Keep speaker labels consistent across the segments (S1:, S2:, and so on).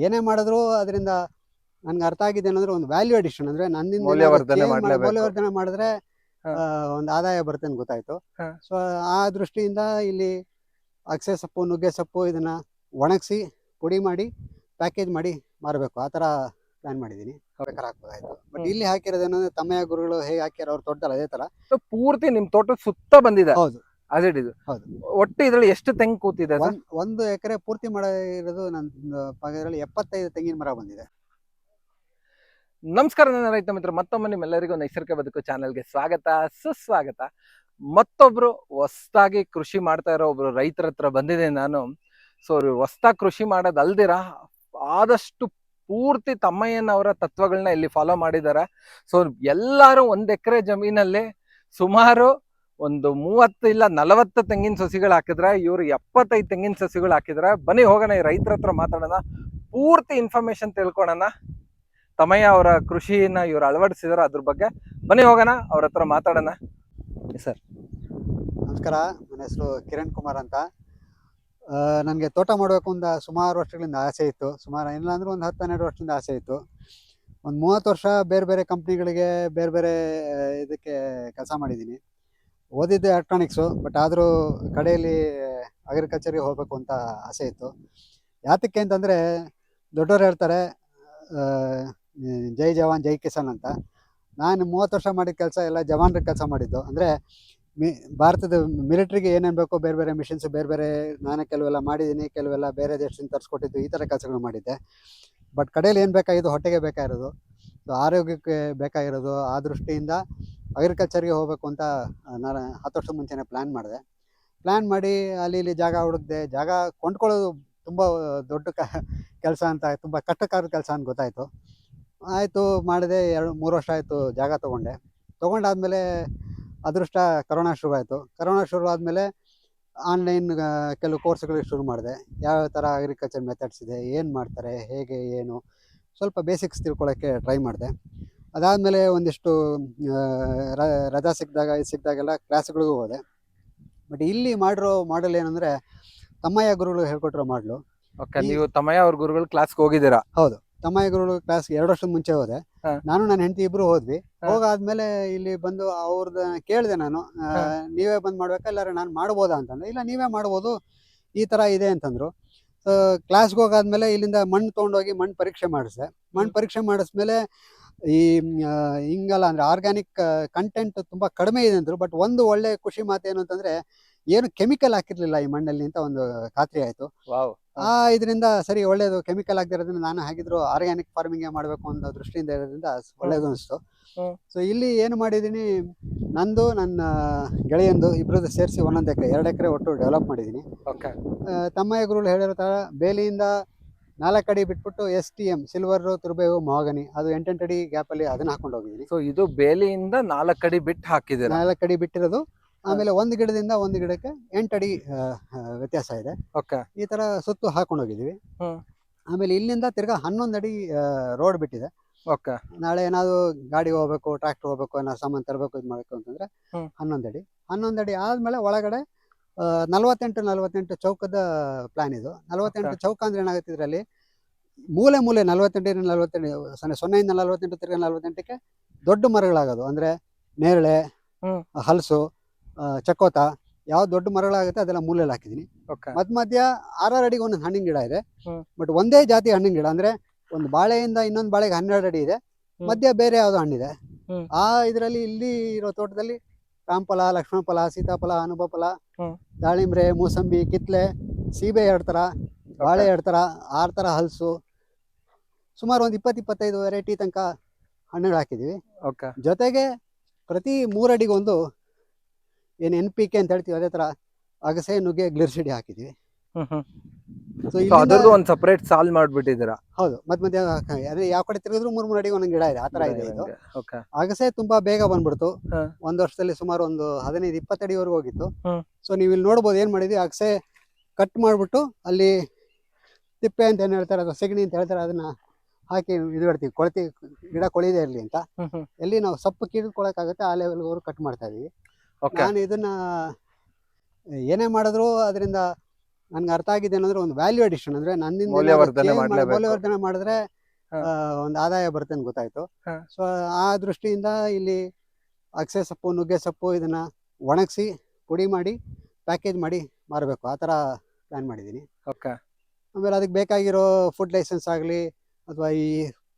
S1: ಏನೇ ಮಾಡಿದ್ರು ಅದರಿಂದ ನನ್ಗೆ ಅರ್ಥ ಆಗಿದೆ ಏನಂದ್ರೆ ಒಂದು ವ್ಯಾಲ್ಯೂ ಅಡಿಷನ್ ಅಂದ್ರೆ ನನ್ನಿಂದ
S2: ಮೌಲ್ಯವರ್ಧನೆ
S1: ಏನಾದ್ರು change ಮಾಡಿ-
S2: ಮಾಡ್ಲೇಬೇಕು.
S1: ಮೌಲ್ಯವರ್ಧನೆ ಮಾಡಿದ್ರೆ
S2: ಹಾ.
S1: ಒಂದು ಆದಾಯ ಬರುತ್ತೆ ಅಂತ ಗೊತ್ತಾಯ್ತು
S2: ಹಾ.
S1: ಸೊ ಆ ದೃಷ್ಟಿಯಿಂದ ಇಲ್ಲಿ ಅಗಸೆ ಸೊಪ್ಪು ನುಗ್ಗೆ ಸೊಪ್ಪು ಇದನ್ನ ಒಣಗಿಸಿ ಪುಡಿ ಮಾಡಿ ಪ್ಯಾಕೇಜ್ ಮಾಡಿ ಮಾರಬೇಕು ಆ ತರ ಪ್ಲಾನ್ ಮಾಡಿದೀನಿ ಬೇಕಾದ್ರೆ ಹಾಕ್ಬೋದಾಯ್ತು ಬಟ್
S2: ಹ್ಮ್.
S1: ಇಲ್ಲಿ ಹಾಕಿರೋದೇನಂದ್ರೆ ತಮ್ಮಯ್ಯ ಗುರುಗಳು ಹೇಗೆ ಹಾಕಿರೋ ಅವ್ರು ತೋಟದಲ್ಲಿ ಅದೇ ತರ
S2: ಪೂರ್ತಿ ನಿಮ್ ತೋಟ ಸುತ್ತ ಬಂದಿದೆ
S1: ಹೌದು
S2: as
S1: ಇದು.
S2: ಒಟ್ಟು ಇದರಲ್ಲಿ ಎಷ್ಟು ತೆಂಗು ಕೂತಿದೆ ಸರ್?
S1: ಒಂದ್ ಒಂದು ಎಕರೆ ಪೂರ್ತಿ ಮಾಡಿರೋದು ನನ್ನ ಪಕ್ಕದಲ್ಲಿ ಎಪ್ಪತ್ತೈದು ತೆಂಗಿನ ಮರ ಬಂದಿದೆ.
S2: ನಮಸ್ಕಾರ ನನ್ನ ರೈತ ಮಿತ್ರ ಮತ್ತೊಮ್ಮೆ ನಿಮ್ಮೆಲ್ಲರಿಗೂ ನೈಸರ್ಗಿಕ ಬದುಕು ಚಾನೆಲ್ಗೆ ಸ್ವಾಗತ ಸುಸ್ವಾಗತ. ಮತ್ತೊಬ್ರು ಹೊಸ್ದಾಗಿ ಕೃಷಿ ಮಾಡ್ತಾ ಇರೋ ಒಬ್ರು ರೈತರ ಹತ್ರ ಬಂದಿದೆ ನಾನು. ಸೊ ಅವ್ರು ಹೊಸ್ದಾಗಿ ಕೃಷಿ ಮಾಡೋದಲ್ದಿರ? ಆದಷ್ಟು ಪೂರ್ತಿ ತಮ್ಮಯ್ಯನವರ ತತ್ವಗಳನ್ನ ಇಲ್ಲಿ ಫಾಲೋ ಮಾಡಿದ್ದಾರೆ ಸೊ ಎಲ್ಲರೂ ಒಂದು ಎಕರೆ ಜಮೀನಲ್ಲಿ ಸುಮಾರು ಒಂದು ಮೂವತ್ತು ಇಲ್ಲ ನಲವತ್ತು ತೆಂಗಿನ ಸಸಿಗಳು ಹಾಕಿದ್ರೆ, ಇವರು ಎಪ್ಪತ್ತೈದು ತೆಂಗಿನ ಸಸಿಗಳು ಹಾಕಿದ್ರೆ, ಬನ್ನಿ ಹೋಗೋಣ ಈ ರೈತರ ಹತ್ರ ಮಾತಾಡೋಣ. ಪೂರ್ತಿ ಇನ್ಫಾರ್ಮೇಶನ್ ತಿಳ್ಕೊಳೋಣ. ತಮಯ್ಯ ಅವರ ಕೃಷಿನ ಇವ್ರು ಅಳವಡಿಸಿದ್ರು ಅದ್ರ ಬಗ್ಗೆ. ಬನ್ನಿ ಹೋಗೋಣ, ಅವ್ರ ಹತ್ರ ಮಾತಾಡೋಣ. ಸರ್
S1: ನಮಸ್ಕಾರ, ನನ್ನ ಹೆಸರು ಕಿರಣ್ ಕುಮಾರ್ ಅಂತ. ನನಗೆ ತೋಟ ಮಾಡಬೇಕು ಅಂತ ಸುಮಾರು ವರ್ಷಗಳಿಂದ ಆಸೆ ಇತ್ತು. ಸುಮಾರು ಇಲ್ಲ ಅಂದ್ರೆ ಒಂದು ಹತ್ತು ಹನ್ನೆರಡು ವರ್ಷದಿಂದ ಆಸೆ ಇತ್ತು. ಒಂದು ಮೂವತ್ತು ವರ್ಷ ಬೇರೆ ಬೇರೆ ಕಂಪ್ನಿಗಳಿಗೆ ಬೇರೆ ಬೇರೆ ಇದಕ್ಕೆ ಕೆಲಸ ಮಾಡಿದ್ದೀನಿ. ಓದಿದ್ದು ಎಲೆಕ್ಟ್ರಾನಿಕ್ಸು ಬಟ್ ಆದರೂ ಕಡೆಯಲ್ಲಿ ಅಗ್ರಿಕಲ್ಚರಿಗೆ ಹೋಗಬೇಕು ಅಂತ ಆಸೆ ಇತ್ತು. ಯಾತಕ್ಕೆ ಅಂತಂದರೆ, ದೊಡ್ಡವ್ರು ಹೇಳ್ತಾರೆ ಜೈ ಜವಾನ್, ಜೈ ಕಿಸಾನ್ ಅಂತ. ನಾನು ಮೂವತ್ತು ವರ್ಷ ಮಾಡಿದ ಕೆಲಸ ಎಲ್ಲ ಜವಾನ್ರ ಕೆಲಸ ಮಾಡಿದ್ದು. ಅಂದರೆ, ಮಿ, ಭಾರತದ ಮಿಲಿಟ್ರಿಗೆ ಏನೇನು ಬೇಕೋ ಬೇರೆ ಬೇರೆ ಮಿಷನ್ಸ್ ಬೇರೆ ಬೇರೆ ನಾನೇ ಕೆಲವೆಲ್ಲ ಮಾಡಿದ್ದೀನಿ, ಕೆಲವೆಲ್ಲ ಬೇರೆ ದೇಶದಿಂದ ತರಿಸ್ಕೊಟ್ಟಿದ್ದು, ಈ ಥರ ಕೆಲಸಗಳು ಮಾಡಿದ್ದೆ. ಬಟ್ ಕಡೆಯಲ್ಲಿ ಏನು ಬೇಕಾಗಿದ್ದು, ಹೊಟ್ಟೆಗೆ ಬೇಕಾಗಿರೋದು. ಆರೋಗ್ಯಕ್ಕೆ ಬೇಕಾಗಿರೋದು, ಆ ದೃಷ್ಟಿಯಿಂದ ಅಗ್ರಿಕಲ್ಚರ್ಗೆ ಹೋಗಬೇಕು ಅಂತ ನಾನು ಹತ್ತು ವರ್ಷದ ಮುಂಚೆನೇ ಪ್ಲ್ಯಾನ್ ಮಾಡಿದೆ. ಪ್ಲ್ಯಾನ್ ಮಾಡಿ ಅಲ್ಲಿ ಇಲ್ಲಿ ಜಾಗ ಹುಡುಕಿದೆ, ಜಾಗ ಕೊಂಡ್ಕೊಳ್ಳೋದು ತುಂಬ ದೊಡ್ಡ ಕ, ಕೆಲಸ ಅಂತ, ತುಂಬ ಕಷ್ಟಕರ ಕೆಲಸ ಅಂತ ಗೊತ್ತಾಯಿತು. ಆಯಿತು, ಮಾಡಿದೆ, ಎರಡು, ಮೂರು ವರ್ಷ ಆಯಿತು ಜಾಗ ತೊಗೊಂಡೆ. ತೊಗೊಂಡಾದಮೇಲೆ ಅದೃಷ್ಟ ಕರೋನಾ ಶುರುವಾಯಿತು. ಕರೋನಾ ಶುರು ಆದಮೇಲೆ ಆನ್ಲೈನ್ ಕೆಲವು ಕೋರ್ಸ್ಗಳಿಗೆ ಶುರು ಮಾಡಿದೆ. ಯಾವ ಥರ ಅಗ್ರಿಕಲ್ಚರ್ ಮೆಥಡ್ಸ್ ಇದೆ, ಏನು ಮಾಡ್ತಾರೆ, ಹೇಗೆ, ಏನು, ಸ್ವಲ್ಪ ಬೇಸಿಕ್ಸ್ ತಿಳ್ಕೊಳ್ಳೋಕ್ಕೆ ಟ್ರೈ ಮಾಡಿದೆ. ಅದಾದಮೇಲೆ ಒಂದಿಷ್ಟು ರಜಾ ಸಿಕ್ಕಿದಾಗ ಇದು ಸಿಕ್ಕಿದಾಗೆಲ್ಲ ಕ್ಲಾಸ್ಗಳಿಗೂ ಹೋದೆ. ಬಟ್ ಇಲ್ಲಿ ಮಾಡಿರೋ ಮಾಡಲ್ ಏನಂದ್ರೆ ತಮ್ಮಯ್ಯ ಗುರುಗಳು ಹೇಳ್ಕೊಟ್ಟಿರೋ ಮಾಡಲು
S2: ಓಕೆ ನೀವು ತಮ್ಮಯ್ಯ ಅವ್ರ ಗುರುಗಳು ಕ್ಲಾಸ್ಗೆ ಹೋಗಿದ್ದೀರಾ?
S1: ತಮ್ಮಯ್ಯ ಗುರುಗಳು ಕ್ಲಾಸ್ ಎರಡು ವರ್ಷದ ಮುಂಚೆ ಹೋದೆ. ನಾನು ನನ್ನ ಹೆಂಡತಿ ಇಬ್ರು ಹೋದ್ವಿ. ಹೋಗಾದ್ಮೇಲೆ ಇಲ್ಲಿ ಬಂದು ಅವ್ರದ್ದು ಕೇಳಿದೆ ನಾನು. ನೀವೇ ಬಂದು ಮಾಡ್ಬೇಕಾ? ಇಲ್ಲಾರ ನಾನು ಮಾಡ್ಬೋದಾ ಅಂತಂದ್ರೆ ಇಲ್ಲ ನೀವೇ ಮಾಡ್ಬೋದು. ಈ ತರ ಇದೆ ಅಂತಂದ್ರು. ಸೊ ಕ್ಲಾಸ್ಗೆ ಹೋಗಾದ್ಮೇಲೆ ಇಲ್ಲಿಂದ ಮಣ್ಣು ತೊಗೊಂಡೋಗಿ ಮಣ್ಣು ಪರೀಕ್ಷೆ ಮಾಡಿಸ್ದೆ ಮಣ್ಣು ಪರೀಕ್ಷೆ ಮಾಡಿಸ್ಮೇಲೆ ಈ ಹಿಂಗಲ್ಲ ಅಂದ್ರೆ ಆರ್ಗ್ಯಾನಿಕ್ ಕಂಟೆಂಟ್ ತುಂಬಾ ಕಡಿಮೆ ಇದೆ ಅಂದ್ರು ಬಟ್ ಒಂದು ಒಳ್ಳೆ ಖುಷಿ ಮಾತು ಏನು ಅಂತಂದ್ರೆ ಏನು ಕೆಮಿಕಲ್ ಹಾಕಿರ್ಲಿಲ್ಲ ಈ ಮಣ್ಣಲ್ಲಿ ಅಂತ ಒಂದು ಖಾತ್ರಿ ಆಯ್ತು. ಆ ಇದರಿಂದ ಸರಿ ಒಳ್ಳೇದು ಕೆಮಿಕಲ್ ಆಗದಿರೋದ್ರಿಂದ ನಾನು ಹಾಗಿದ್ರು ಆರ್ಗ್ಯಾನಿಕ್ ಫಾರ್ಮಿಂಗ್ ಮಾಡಬೇಕು ಅನ್ನೋ ದೃಷ್ಟಿಯಿಂದ ಇರೋದ್ರಿಂದ ಒಳ್ಳೇದು ಅನಿಸ್ತು. ಸೊ ಇಲ್ಲಿ ಏನು ಮಾಡಿದ್ದೀನಿ ನಂದು ನನ್ನ ಗೆಳೆಯಂದು ಇಬ್ಬರದ್ದು ಸೇರಿಸಿ ಒಂದೊಂದು ಎಕರೆ ಎರಡು ಎಕರೆ ಒಟ್ಟು ಡೆವಲಪ್ ಮಾಡಿದ್ದೀನಿ ತಮ್ಮ ಗುರುಗಳು ಹೇಳಿರೋ ತರ ಬೇಲಿಯಿಂದ ನಾಲ್ಕು ಅಡಿ ಬಿಟ್ಬಿಟ್ಟು ಎಸ್ ಟಿ ಎಂ ಸಿಲ್ವರ್ ತುರ್ಬೇವು ಮಹಾಗನಿ ಅದು ಎಂಟೆಂಟು ಅಡಿ ಗ್ಯಾಪಲ್ಲಿ ಅದನ್ನ ಹಾಕೊಂಡು ಹೋಗಿದ್ದೀನಿ
S2: ಸೊ ಇದು ಬೇಲಿಯಿಂದ ನಾಲ್ಕು ಅಡಿ ಬಿಟ್ಟು ಹಾಕಿದೆ
S1: ನಾಲ್ಕು ಅಡಿ ಬಿಟ್ಟಿರೋದು. ಆಮೇಲೆ ಒಂದು ಗಿಡದಿಂದ ಒಂದು ಗಿಡಕ್ಕೆ ಎಂಟು ಅಡಿ ವ್ಯತ್ಯಾಸ ಇದೆ.
S2: ಓಕೆ.
S1: ಈ ತರ ಸುತ್ತು ಹಾಕೊಂಡು ಹೋಗಿದ್ದೀವಿ ಆಮೇಲೆ ಇಲ್ಲಿಂದ ತಿರ್ಗಾ ಹನ್ನೊಂದು ಅಡಿ ರೋಡ್ ಬಿಟ್ಟಿದೆ.
S2: ಓಕೆ.
S1: ನಾಳೆ ಏನಾದ್ರು ಗಾಡಿ ಹೋಗ್ಬೇಕು ಟ್ರ್ಯಾಕ್ಟರ್ ಹೋಗ್ಬೇಕು ಏನಾದ್ರು ಸಾಮಾನು ತರಬೇಕು ಇದು ಮಾಡಬೇಕು ಅಂತಂದ್ರೆ. ಹನ್ನೊಂದು ಅಡಿ. ಹನ್ನೊಂದು ಅಡಿ ಆದ್ಮೇಲೆ ಒಳಗಡೆ ನಲವತ್ತೆಂಟು ನಲವತ್ತೆಂಟು ಚೌಕದ ಪ್ಲಾನ್ ಇದು. ನಲವತ್ತೆಂಟು ಚೌಕ ಅಂದ್ರೆ ಏನಾಗುತ್ತೆ ಇದರಲ್ಲಿ ಮೂಲೆ ಮೂಲೆ ನಲವತ್ತೆಂಟರಿಂದ ನಲವತ್ತೆಂಟು ಸೊನ್ನೆ ಸೊನ್ನೆಯಿಂದ ನಲವತ್ತೆಂಟು ತಿರ್ಗ ನಲವತ್ತೆಂಟಕ್ಕೆ ದೊಡ್ಡ ಮರಗಳಾಗೋದು. ಅಂದ್ರೆ ನೇರಳೆ ಹಲಸು ಚಕೋತ ಯಾವ ದೊಡ್ಡ ಮರಗಳಾಗುತ್ತೆ ಅದೆಲ್ಲ ಮೂಲೆಯಲ್ಲಿ
S2: ಹಾಕಿದೀನಿ
S1: ಮಧ್ಯ ಮಧ್ಯ ಆರಾರು ಅಡಿಗೆ ಒಂದೊಂದು ಹಣ್ಣಿನ ಗಿಡ ಇದೆ. ಬಟ್ ಒಂದೇ ಜಾತಿ ಹಣ್ಣಿನ ಗಿಡ. ಅಂದ್ರೆ ಒಂದು ಬಾಳೆಯಿಂದ ಇನ್ನೊಂದು ಬಾಳೆಗೆ ಹನ್ನೆರಡು ಅಡಿ ಇದೆ. ಮಧ್ಯ ಬೇರೆ ಯಾವ್ದೋ ಹಣ್ಣಿದೆ. ಆ ಇದರಲ್ಲಿ ಇಲ್ಲಿ ಇರೋ ತೋಟದಲ್ಲಿ ರಾಮಫಲ ಲಕ್ಷ್ಮಣ ಫಲ ಸೀತಾಫಲ ಅನುಭವ ಫಲ. ದಾಳಿಂಬ್ರೆ ಮೂಸಂಬಿ ಕಿತ್ಲೆ ಸೀಬೆ ಎರಡು ಥರ ಬಾಳೆ ಎರಡು ಥರ ಆರು ಥರ ಹಲಸು. ಸುಮಾರು ಒಂದು ಇಪ್ಪತ್ತು ಇಪ್ಪತ್ತೈದು ವೆರೈಟಿ ತನಕ ಹಣ್ಣುಗಳು ಹಾಕಿದ್ದೀವಿ
S2: ಓಕೆ
S1: ಜೊತೆಗೆ ಪ್ರತಿ ಮೂರಡಿಗೊಂದು ಏನು ಎನ್ ಪಿ ಕೆ ಅಂತ ಹೇಳ್ತೀವಿ ಅದೇ ಥರ ಅಗಸೆ ನುಗ್ಗೆ ಗ್ಲಿರ್ಸಿಡಿ ಹಾಕಿದ್ದೀವಿ ಸೊ
S2: ಸೊ ಒಂದು ಸಪರೇಟ್ ಸಾಲ್ ಮಾಡ್ಬಿಟ್ಟಿದ್ದೀರಾ?
S1: ಹೌದು. ಮತ್ತೆ ಮತ್ತೆ ಅದೇ ಯಾವ ಕಡೆ ತಿರುಗಿದ್ರು ಮೂರ್ ಮೂರು ಅಡಿ ಒಂದೊಂದು ಗಿಡ ಇದೆ. ಆ ತರ ಇದೆ ಇದು.
S2: ಓಕೆ
S1: ಅಗಸೆ ತುಂಬಾ ಬೇಗ ಬಂದ್ಬಿಡ್ತು. ಒಂದ್ ವರ್ಷದಲ್ಲಿ ಸುಮಾರು ಒಂದು ಹದಿನೈದು ಇಪ್ಪತ್ತು ಅಡಿವರೆಗೂ ಹೋಗಿತ್ತು. ಸೊ ನೀವು ಇಲ್ಲಿ ನೋಡ್ಬೋದು ಏನ್ ಮಾಡಿದ್ವಿ. ಅಗಸೆ ಕಟ್ ಮಾಡ್ಬಿಟ್ಟು ಅಲ್ಲಿ ತಿಪ್ಪೆ ಅಂತ ಏನ್ ಹೇಳ್ತಾರೆ ಅಥವಾ ಸೆಗಣಿ ಅಂತ ಹೇಳ್ತಾರೆ ಅದನ್ನ ಹಾಕಿ ಇದು ಮಾಡ್ತೀವಿ ಕೊಳ್ತಿ ಗಿಡ ಕೊಳಿದೆ ಇರ್ಲಿ ಅಂತ. ಎಲ್ಲಿ ನಾವು ಸೊಪ್ಪು ಕೀಳ್ಕೊಳಕ್ಕಾಗುತ್ತೆ ಆ ಲೆವೆಲ್ವರೆಗೂ ಕಟ್ ಮಾಡ್ತಾ ಇದೀವಿ. ನಾನು ಇದನ್ನ ಏನೇ ಮಾಡಿದ್ರು ಅದರಿಂದ ನನ್ಗೆ ಅರ್ಥ ಆಗಿದೆ ಏನಂದ್ರೆ ಒಂದು ವ್ಯಾಲ್ಯೂ ಅಡಿಷನ್ ಅಂದ್ರೆ ನನ್ನಿಂದ
S2: ಮೌಲ್ಯವರ್ಧನೆ ಮಾಡ್ಲೇಬೇಕು.
S1: ಮಾಡಿದ್ರೆ
S2: ಹಾ.
S1: ಒಂದು ಆದಾಯ ಬರುತ್ತೆ ಅಂತ ಗೊತ್ತಾಯ್ತು
S2: ಹಾ.
S1: ಸೊ ಆ ದೃಷ್ಟಿಯಿಂದ ಇಲ್ಲಿ ಅಗಸೆ ಸೊಪ್ಪು ನುಗ್ಗೆ ಸೊಪ್ಪು ಇದನ್ನ ಒಣಗಿಸಿ ಪುಡಿ ಮಾಡಿ ಪ್ಯಾಕೇಜ್ ಮಾಡಿ ಮಾರಬೇಕು ಆ ತರ ಪ್ಲಾನ್ ಮಾಡಿದೀನಿ
S2: ಓಕೆ
S1: ಆಮೇಲೆ ಅದಕ್ಕೆ ಬೇಕಾಗಿರೋ ಫುಡ್ ಲೈಸೆನ್ಸ್ ಆಗಲಿ ಅಥವಾ ಈ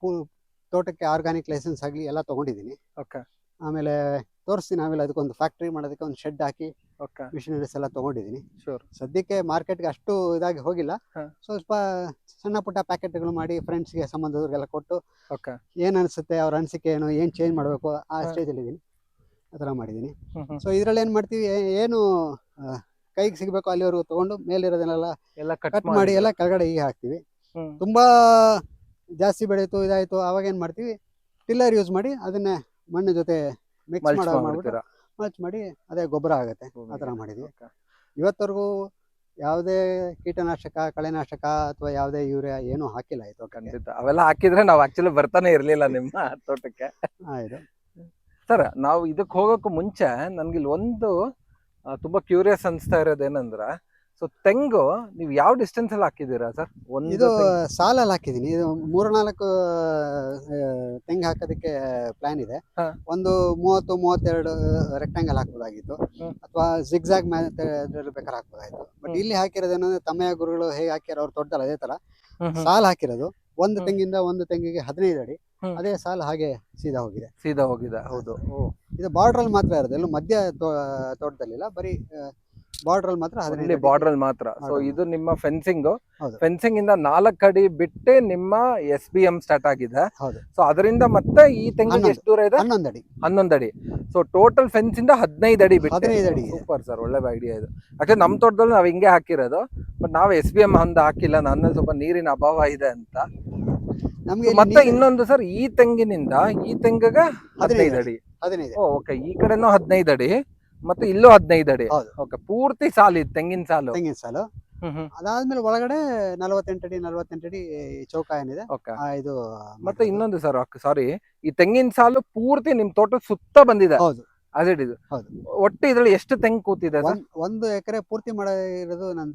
S1: ಪು- ತೋಟಕ್ಕೆ ಆರ್ಗಾನಿಕ್ ಲೈಸೆನ್ಸ್ ಆಗಲಿ ಎಲ್ಲ ತೊಗೊಂಡಿದ್ದೀನಿ
S2: ಓಕೆ
S1: ಆಮೇಲೆ ತೋರಿಸ್ತೀನಿ ಆಮೇಲೆ ಅದಕ್ಕೊಂದು ಫ್ಯಾಕ್ಟ್ರಿ ಮಾಡೋದಕ್ಕೆ ಒಂದು ಶೆಡ್ ಹಾಕಿ
S2: ಓಕೆ.
S1: ಮಿಷನರೀಸ್ ಎಲ್ಲ ತಗೊಂಡಿದ್ದೀನಿ.
S2: ಶೂರ್
S1: ಸದ್ಯಕ್ಕೆ ಮಾರ್ಕೆಟ್ಗೆ ಅಷ್ಟು ಇದಾಗಿ ಹೋಗಿಲ್ಲ.
S2: ಹಾ.
S1: ಸ್ವಲ್ಪ ಸಣ್ಣ ಪುಟ್ಟ ಪ್ಯಾಕೆಟ್ಗಳು ಮಾಡಿ ಫ್ರೆಂಡ್ಸ್ಗೆ ಸಂಬಂಧದವ್ರಿಗೆಲ್ಲ ಕೊಟ್ಟು
S2: ಓಕೆ.
S1: ಏನು ಅನಿಸುತ್ತೆ ಅವ್ರ ಅನಿಸಿಕೆ ಏನು ಏನು ಚೇಂಜ್ ಮಾಡಬೇಕು ಆ
S2: ಹಾ.
S1: ಸ್ಟೇಜಲ್ಲಿ ಇದ್ದೀನಿ ಆ ಥರ ಮಾಡಿದ್ದೀನಿ. ಸೊ ಇದರಲ್ಲಿ ಏನು ಮಾಡ್ತೀವಿ ಏ- ಏನು ಆ, ಕೈಗೆ ಸಿಗಬೇಕು ಅಲ್ಲಿವರೆಗೂ ತಗೊಂಡು ಮೇಲಿರೋದನ್ನೆಲ್ಲ
S2: ಎಲ್ಲ
S1: ಕಟ್ ಮಾಡಿ ಎಲ್ಲ ಕೆಳಗಡೆ ಹೀಗೆ ಹಾಕ್ತೀವಿ.
S2: ಹ್ಮ್.
S1: ತುಂಬಾ ಜಾಸ್ತಿ ಬೆಳೀತು ಇದಾಯ್ತು ಅವಾಗ ಏನು ಮಾಡ್ತೀವಿ ಟಿಲ್ಲರ್ ಯೂಸ್ ಮಾಡಿ ಅದನ್ನೇ ಮಣ್ಣು ಜೊತೆ ಮಿಕ್ಸ್ ಮಾಡಿ ಮಾಡ್ಬಿಟ್ಟು ಮಲ್ಚ್ ಮಾಡಿ ಅದೇ ಗೊಬ್ಬರ ಆಗುತ್ತೆ ಆ ಥರ ಮಾಡಿದ್ವಿ.
S2: ಇವತ್ತರೆಗೂ
S1: ಇವತ್ತವರೆಗೂ ಯಾವುದೇ ಕೀಟನಾಶಕ ಕಳೆನಾಶಕ ಅಥವಾ ಯಾವುದೇ ಯೂರಿಯಾ ಏನೂ ಹಾಕಿಲ್ಲ ಈ ತೋಟಕ್ಕೆ.
S2: ಖಂಡಿತ. ಅವೆಲ್ಲ ಹಾಕಿದ್ರೆ ನಾವು ಆಕ್ಚುಲಿ ಬರ್ತಾನೆ ಇರಲಿಲ್ಲ ನಿಮ್ಮ ತೋಟಕ್ಕೆ.
S1: ಆಯ್ತು.
S2: ಸರ್ ನಾವು ಇದಕ್ಕೆ ಹೋಗೋಕ್ಕೂ ಮುಂಚೆ ನನ್ಗೆ ಇಲ್ಲಿ ಒಂದು ಆ, ತುಂಬಾ ಕ್ಯೂರಿಯಸ್ ಅನಿಸ್ತಾ ಇರೋದೇನಂದ್ರ ಸೊ ತೆಂಗು ನೀವು ಯಾವ ಡಿಸ್ಟೆನ್ಸ್ ಅಲ್ಲಿ ಹಾಕಿದ್ದೀರಾ ಸರ್ ಒಂದು
S1: ಇದು ಸಾಲಲ್ಲಿ ಹಾಕಿದ್ದೀನಿ. ಇದು ಮೂರ್ನಾಲ್ಕು ತೆಂಗು ಹಾಕೋದಕ್ಕೆ ಪ್ಲಾನ್ ಇದೆ.
S2: ಹಾ.
S1: ಒಂದು ಮೂವತ್ತು ಮೂವತ್ತೆರಡು ರೆಕ್ಟಾಂಗಲ್ ಹಾಕ್ಬೋದಾಗಿತ್ತು.
S2: ಹ್ಮ್.
S1: ಅಥವಾ ಜಿಗ್ಜಾಗ್ ಬೇಕಾದ್ರೆ ಹಾಕ್ಬೋದಾಗಿತ್ತು. ಬಟ್
S2: ಇಲ್ಲಿ
S1: ಇಲ್ಲಿ ಹಾಕಿರೋದೇನಂದ್ರೆ ತಮ್ಮಯ್ಯ ಗುರುಗಳು ಹೇಗೆ ಹಾಕ್ಯಾರ ಅವ್ರು ತೋಟದಲ್ಲಿ ಅದೇ ತರ.
S2: ಸಾಲ ಹ್ಮ್.
S1: ಸಾಲ್ ಹಾಕಿರೋದು. ಒಂದು
S2: ಹ್ಮ್.
S1: ತೆಂಗಿಂದ ಒಂದು ತೆಂಗಿಗೆ ಹದಿನೈದು ಅಡಿ.
S2: ಹ್ಮ್.
S1: ಅದೇ ಸಾಲ್ ಹಾಗೆ ಸೀದಾ ಹೋಗಿದೆ.
S2: ಸೀದಾ ಹೋಗಿದೆ. ಹೌದು. ಓ.
S1: ಇದು ಬಾರ್ಡ್ರಲ್ಲಿ ಮಾತ್ರ ಇರೋದು. ಎಲ್ಲೂ ಮಧ್ಯ ತೋ- ತೋಟದಲ್ಲಿಲ್ಲ. ಬರೀ ಬಾರ್ಡ್ರಲ್ ಮಾತ್ರ
S2: ಇಲ್ಲಿ
S1: ಬಾರ್ಡರ್ ಅಲ್ಲಿ
S2: ಬಾರ್ಡರ್ ಮಾತ್ರ ಸೊ ಇದು ನಿಮ್ಮ ಫೆನ್ಸಿಂಗ್ ಫೆನ್ಸಿಂಗ್ ಇಂದ ನಾಲ್ಕು ಅಡಿ ಬಿಟ್ಟೆ ನಿಮ್ಮ ಎಸ್ ಬಿ ಎಂ ಸ್ಟಾರ್ಟ್ ಆಗಿದೆ. ಸೊ ಅದರಿಂದ ಮತ್ತೆ ಈ
S1: ತೆಂಗಿನ.
S2: ಎಷ್ಟು ದೂರ ಇದೆ?
S1: ಹನ್ನೊಂದು ಅಡಿ.
S2: ಹನ್ನೊಂದು ಅಡಿ. ಸೊ ಟೋಟಲ್ ಫೆನ್ಸ್ ಇಂದ ಹದಿನೈದು ಅಡಿ ಬಿಟ್ಟು.
S1: ಅಡಿ.
S2: ಸೂಪರ್ ಸರ್ ಒಳ್ಳೆ ಐಡಿಯಾ ಇದು. ಆಕ್ಚುಲಿ ನಮ್ಮ ತೋಟದಲ್ಲಿ ನಾವು ಹಿಂಗೆ ಹಾಕಿರೋದು. ಬಟ್ ನಾವು ಎಸ್ ಬಿ ಎಂ ಒಂದು ಹಾಕಿಲ್ಲ. ನನ್ನ ಸ್ವಲ್ಪ ನೀರಿನ ಅಭಾವ ಇದೆ ಅಂತ.
S1: ನಮ್ಗೆ
S2: ಮತ್ತೆ ಇನ್ನೊಂದು ಸರ್ ಈ ತೆಂಗಿನಿಂದ ಈ ತೆಂಗಿಗೆ ಹದಿನೈದು ಅಡಿ.
S1: ಹದಿನೈದು
S2: ಓಕೆ ಈ ಕಡೆನೂ ಹದಿನೈದು ಅಡಿ. ಮತ್ತೆ ಇಲ್ಲೂ ಹದಿನೈದು ಅಡಿ.
S1: ಹೌದು.
S2: ಓಕೆ ಪೂರ್ತಿ ಸಾಲು ಇದು ತೆಂಗಿನ ಸಾಲು.
S1: ತೆಂಗಿನ ಸಾಲು.
S2: ಹ್ಮ್ ಹ್ಮ್.
S1: ಅದಾದ್ಮೇಲೆ ಒಳಗಡೆ ನಲವತ್ತೆಂಟು ಅಡಿ ನಲವತ್ತೆಂಟು ಅಡಿ ಚೌಕ ಏನಿದೆ
S2: ಓಕೆ.
S1: ಆ ಇದು
S2: ಮತ್ತೆ. ಇನ್ನೊಂದು ಸರ್ ಸಾರಿ ಈ ತೆಂಗಿನ ಸಾಲು ಪೂರ್ತಿ ನಿಮ್ ತೋಟದ ಸುತ್ತ ಬಂದಿದೆ.
S1: ಹೌದು.
S2: ಅದೇ ಇದು
S1: ಹೌದು.
S2: ಒಟ್ಟು ಇದ್ರಲ್ಲಿ ಎಷ್ಟು ತೆಂಗು ಕೂತಿದೆ ಸರ್?
S1: ಒಂದ್ ಒಂದು ಎಕರೆ ಪೂರ್ತಿ ಮಾಡಿರೋದು ನನ್ನ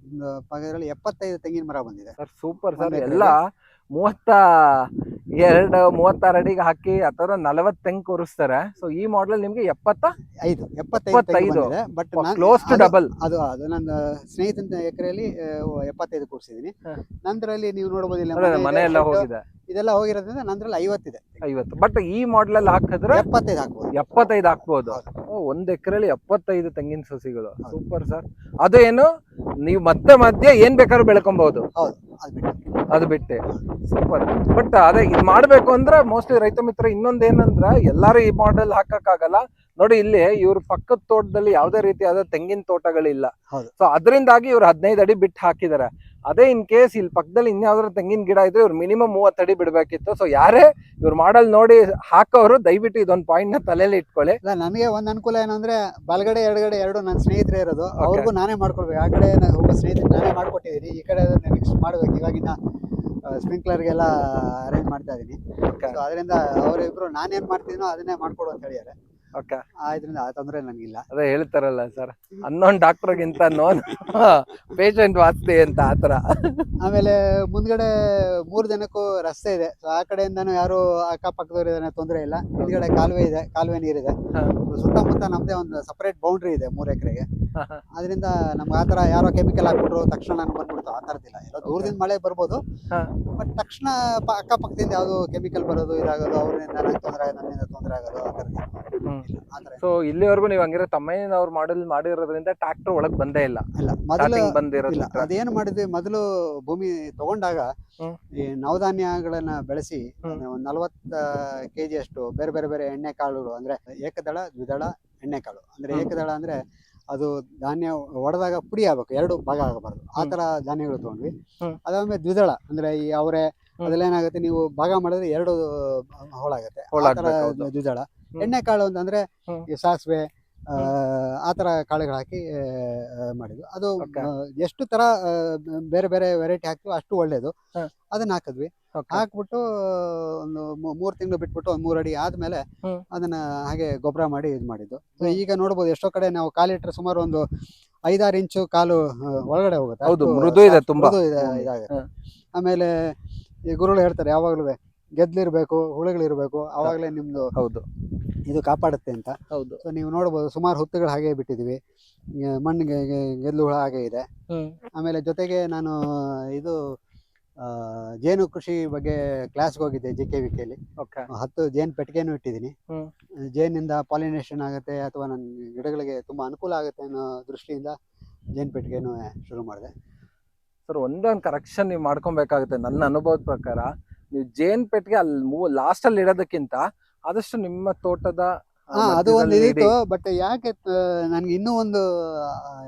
S1: ಭಾಗದಲ್ಲಿ ಎಪ್ಪತ್ತೈದು ತೆಂಗಿನ ಮರ ಬಂದಿದೆ.
S2: ಸರ್ ಸೂಪರ್
S1: ಒಂದ್
S2: ಸರ್ ಎಲ್ಲ ಮೂವತ್ತ ಎರಡು ಮೂವತ್ತಾರು ಅಡಿಗೆ ಹಾಕಿ ಅಥವಾ ನಲವತ್ತು ತೆಂಗು ಕೂರಿಸ್ತಾರೆ. ಸೊ ಈ ಮಾಡೆಲ್ ನಿಮ್ಗೆ ಎಪ್ಪತ್ತ
S1: ಐದು ಎಪ್ಪತ್ತೈದು ಬಟ್
S2: ಕ್ಲೋಸ್ ಟು ಡಬಲ್
S1: ಅದು ಅದು ನನ್ನ ಸ್ನೇಹಿತನ ಎಕರೆಯಲ್ಲಿ ಎಪ್ಪತ್ತೈದು ಕೂರಿಸಿದೀನಿ. ನಂತರಲ್ಲಿ ನೀವು ನೋಡಬಹುದು ಇಲ್ಲ ಮನೆ
S2: ಎಲ್ಲ ಹೋಗಿದೆ.
S1: ಇದೆಲ್ಲ ಹೋಗಿರೋದ್ರಿಂದ ನಂದ್ರಲ್ಲಿ ಐವತ್ತಿದೆ
S2: ಐವತ್ತು. ಬಟ್ ಈ ಮಾಡೆಲ್ ಅಲ್ಲಿ ಹಾಕಿದ್ರೆ
S1: ಎಪ್ಪತ್ತೈದು ಹಾಕ್ಬೋದು.
S2: ಎಪ್ಪತ್ತೈದು ಹಾಕ್ಬೋದು. ಒಂದ್ ಎಕರೆಲಿ ಎಪ್ಪತ್ತೈದು ತೆಂಗಿನ ಸಸಿಗಳು. ಸೂಪರ್ ಸರ್ ಅದು ಏನು? ನೀವು ಮತ್ತೆ ಮಧ್ಯೆ ಏನ್ ಬೇಕಾದ್ರೂ ಬೆಳ್ಕೊಬಹುದು
S1: ಅದು ಬಿಟ್ಟು.
S2: ಅದು ಬಿಟ್ಟೆ. ಸೂಪರ್ ಬಟ್ ಅದೇ ಇದು ಮಾಡ್ಬೇಕು ಅಂದ್ರೆ ಮೋಸ್ಟ್ಲಿ ರೈತ ಮಿತ್ರ ಇನ್ನೊಂದ್ ಏನಂದ್ರ ಎಲ್ಲಾರು ಈ ಮಾಡೆಲ್ ಹಾಕಕ್ಕಾಗಲ್ಲ. ನೋಡಿ ಇಲ್ಲಿ ಇವ್ರ ಪಕ್ಕದ ತೋಟದಲ್ಲಿ ಯಾವ್ದೇ ರೀತಿಯಾದ ತೆಂಗಿನ ತೋಟಗಳಿಲ್ಲ. ಸೊ ಅದರಿಂದಾಗಿ ಇವ್ರು ಹದಿನೈದು ಅಡಿ ಬಿಟ್ಟು ಹಾಕಿದ್ದಾರೆ ಅದೇ ಇನ್ ಕೇಸ್ ಇಲ್ಲಿ ಪಕ್ಕದಲ್ಲಿ ಇನ್ಯಾವ್ದಾದ್ರು ತೆಂಗಿನ ಗಿಡ ಇದ್ರೆ ಇವ್ರು ಮಿನಿಮಮ್ ಮೂವತ್ತು ಅಡಿ ಬಿಡಬೇಕಿತ್ತು. ಸೊ ಯಾರೇ ಇವ್ರ ಮಾಡಲ್ ನೋಡಿ ಹಾಕೋರು ದಯವಿಟ್ಟು ಇದೊಂದು ಪಾಯಿಂಟ್ನ ತಲೆಯಲ್ಲಿ ಇಟ್ಕೊಳ್ಳಿ.
S1: ಇಲ್ಲ ನನಗೆ ಒಂದು ಅನುಕೂಲ ಏನಂದ್ರೆ ಬಲಗಡೆ ಎರಡುಗಡೆ ಎರಡು ನನ್ನ ಸ್ನೇಹಿತರೇ ಇರೋದು. ಅವ್ರಿಗೂ ನಾನೇ ಮಾಡ್ಕೊಳ್ಬೇಕು ಆ ಕಡೆ ಒಬ್ಬ ಸ್ನೇಹಿತರು ನಾನೇ ಮಾಡ್ಕೊಟ್ಟಿದ್ದೀನಿ ಈ ಕಡೆ ನೆಕ್ಸ್ಟ್ ಮಾಡ್ಬೇಕು. ಇವಾಗಿನ ಸ್ಪ್ರಿಂಕ್ಲರ್ಗೆಲ್ಲ ಅರೇಂಜ್ ಮಾಡ್ತಾ ಇದ್ದೀನಿ ಅದರಿಂದ ಅವರಿಬ್ರು ನಾನೇನ್ ಮಾಡ್ತೀನೋ ಅದನ್ನೇ ಮಾಡ್ಕೊಡು ಅಂತ ಹೇಳಿದ್ದಾರೆ.
S2: ಓಕೆ.
S1: ಆದ್ರಿಂದ ಆ ತೊಂದರೆ ನನಗಿಲ್ಲ.
S2: ಅದೇ ಹೇಳ್ತಾರಲ್ಲ ಸರ್ ಅನ್ನೋನ್ ಡಾಕ್ಟರ್ಗಿಂತ ನೋನ್ ಪೇಷಂಟ್ ವಾಸ್ತಿ ಅಂತ ಆತರ
S1: ಆಮೇಲೆ ಮುಂದ್ಗಡೆ ಮೂರ್ ಜನಕ್ಕೂ ರಸ್ತೆ ಇದೆ. ಆ ಕಡೆಯಿಂದನೂ ಯಾರು ಅಕ್ಕಪಕ್ಕದವ್ರು ತೊಂದರೆ ಇಲ್ಲ. ಮುಂದ್ಗಡೆ ಕಾಲುವೆ ಇದೆ ಕಾಲುವೆ ನೀರಿದೆ.
S2: ಹಾ.
S1: ಸುತ್ತಮುತ್ತ ನಮ್ದೇ ಒಂದು ಸಪರೇಟ್ ಬೌಂಡ್ರಿ ಇದೆ ಮೂರ್ ಎಕರೆಗೆ. ಅದರಿಂದ ನಮ್ಗೆ ಆತರ ಥರ ಯಾರೋ ಕೆಮಿಕಲ್ ಹಾಕ್ಬಿಟ್ರು ತಕ್ಷಣ ನಾನು ಬಂದ್ಬಿಡ್ತು ಆ ಥರದ್ದಿಲ್ಲ ಎಲ್ಲೋ ದೂರದಿಂದ ಮಳೆ ಬರ್ಬೋದು.
S2: ಹಾ.
S1: ಬಟ್ ತಕ್ಷಣ ಪ- ಅಕ್ಕಪಕ್ಕದಿಂದ ಯಾವುದು ಕೆಮಿಕಲ್ ಬರೋದು ಇದಾಗೋದು ಅವ್ರಿಂದ ನನಗೆ ತೊಂದರೆ ಆಗೋದು ನನ್ನಿಂದ ತೊಂದರೆ ಆಗೋದು ಆ ಥರದ್ದು
S2: ಹ್ಮ್. ಸೊ ಇಲ್ಲಿವರೆಗೂ ನೀವು ಹಂಗಿರೋ ತಮ್ಮಯ್ಯನವ್ರು ಮಾಡಲ್ ಮಾಡಿರೋದ್ರಿಂದ ಟ್ರಾಕ್ಟರ್ ಒಳಗ್ ಬಂದೇ ಇಲ್ಲ
S1: ಇಲ್ಲ ಮೊದಲು
S2: ಸ್ಟಾರ್ಟಿಂಗ್ ಬಂದಿರೋದು
S1: ಇಲ್ಲ ಅದೇನು ಮಾಡಿದ್ವಿ ಮೊದಲು ಭೂಮಿ ತಗೊಂಡಾಗ
S2: ಹ್ಮ್.
S1: ಈ ನವಧಾನ್ಯಗಳನ್ನ ಬೆಳೆಸಿ
S2: ಒಂದ್
S1: ಒಂದು ನಲವತ್ತ ಕೆಜಿ ಅಷ್ಟು ಬೇರೆ ಬೇರೆ ಬೇರೆ ಎಣ್ಣೆ ಕಾಳುಗಳು ಅಂದ್ರೆ ಏಕದಳ ದ್ವಿದಳ ಎಣ್ಣೆ ಕಾಳು ಅಂದ್ರೆ
S2: ಹ್ಮ್.
S1: ಏಕದಳ ಅಂದ್ರೆ ಅದು ಧಾನ್ಯ ಒಡೆದಾಗ ಪುಡಿ ಆಗ್ಬೇಕು ಎರಡು ಭಾಗ ಆಗಬಾರ್ದು ಆ. ತರ ಧಾನ್ಯಗಳು ತಗೊಂಡ್ವಿ
S2: ಹ್ಮ್.
S1: ಅದಾದ್ಮೇಲೆ ದ್ವಿದಳ ಅಂದ್ರೆ ಈ ಅವರೆ
S2: ಹ್ಮ್.
S1: ಅದಲ್ಲೇನಾಗುತ್ತೆ ನೀವು ಭಾಗ ಮಾಡಿದ್ರೆ ಎರಡು ಹೋಳಾಗುತ್ತೆ ಆ
S2: ಹೋಳಾಗ್ಬೇಕು, ಹೌದು.
S1: ದ್ವಿದಳ. ಎಣ್ಣೆ ಕಾಳು ಅಂತಂದ್ರೆ. ಈ ಸಾಸಿವೆ ಆ, ಆ ತರ ಕಾಳುಗಳು ಹಾಕಿ ಮಾಡಿದ್ವಿ ಅದು ಎಷ್ಟು ತರ ಬೇರೆ ಬೇರೆ ವೆರೈಟಿ ಹಾಕ್ತಿವಿ ಅಷ್ಟು ಒಳ್ಳೇದು. ಅದನ್ನ ಹಾಕಿದ್ವಿ. ಹಾಕ್ಬಿಟ್ಟು ಒಂದು ಮೂರ್ ತಿಂಗಳು ಬಿಟ್ಬಿಟ್ಟು ಒಂದ್ ಮೂರಡಿ ಅಡಿ ಆದ್ಮೇಲೆ ಅದನ್ನ ಹಾಗೆ ಗೊಬ್ಬರ ಮಾಡಿ ಇದು ಮಾಡಿದ್ದು. ಈಗ ನೋಡ್ಬೋದು ಎಷ್ಟೋ ಕಡೆ ನಾವು ಕಾಲಿಟ್ರೆ ಸುಮಾರು ಒಂದು ಐದಾರು ಇಂಚು ಕಾಲು ಒಳಗಡೆ ಹೋಗುತ್ತೆ.
S2: ಮೃದು ಇದೆ ತುಂಬಾ.
S1: ಆಮೇಲೆ ಈ ಗುರುಗಳು ಹೇಳ್ತಾರೆ ಯಾವಾಗ್ಲೂ ಗೆದ್ಲಿರ್ಬೇಕು ಹುಳುಗಳಿರ್ಬೇಕು ಅವಾಗಲೇ ನಿಮ್ದು
S2: ಹೌದು.
S1: ಇದು ಕಾಪಾಡುತ್ತೆ ಅಂತ.
S2: ಹೌದು.
S1: ಸೊ ನೀವು ನೋಡಬಹುದು ಸುಮಾರು ಹುತ್ತುಗಳು ಹಾಗೆ ಬಿಟ್ಟಿದೀವಿ. ಮಣ್ಣಿಗೆ ಗೆದ್ಲು ಹುಳ ಹಾಗೆ ಇದೆ. ಆಮೇಲೆ ಜೊತೆಗೆ ನಾನು ಇದು ಆ, ಜೇನು ಕೃಷಿ ಬಗ್ಗೆ ಕ್ಲಾಸ್ಗೆ ಹೋಗಿದ್ದೆ ಜೆ ಕೆ ವಿ ಕೆಲಿ
S2: ಓಕೆ
S1: ಹತ್ತು ಜೇನು ಪೆಟ್ಟಿಗೆನೂ ಇಟ್ಟಿದ್ದೀನಿ.
S2: ಹ್ಮ್.
S1: ಜೇನಿಂದ ಪಾಲಿನೇಷನ್ ಆಗುತ್ತೆ ಅಥವಾ ನನ್ನ ಗಿಡಗಳಿಗೆ ತುಂಬಾ ಅನುಕೂಲ ಆಗುತ್ತೆ ಅನ್ನೋ ದೃಷ್ಟಿಯಿಂದ ಜೇನು ಪೆಟ್ಟಿಗೆನೂ ಶುರು ಮಾಡಿದೆ.
S2: ಸರ್ ಒಂದೊಂದು ಕರೆಕ್ಷನ್ ನೀವು ಮಾಡ್ಕೊಬೇಕಾಗುತ್ತೆ. ನನ್ನ ಅನುಭವದ ಪ್ರಕಾರ ನೀವು ಜೇನ್ ಪೆಟ್ಟಿಗೆ ಅಲ್ಲಿ ಮೂ ಲಾಸ್ಟ್ ಅಲ್ಲಿ ಇಡೋದಕ್ಕಿಂತ ಆದಷ್ಟು ನಿಮ್ಮ ತೋಟದ
S1: ಹಾ ಅದು ಒಂದು ಇದಿತ್ತು ಬಟ್ ಯಾಕೆ ನನ್ಗೆ ಇನ್ನೂ ಒಂದು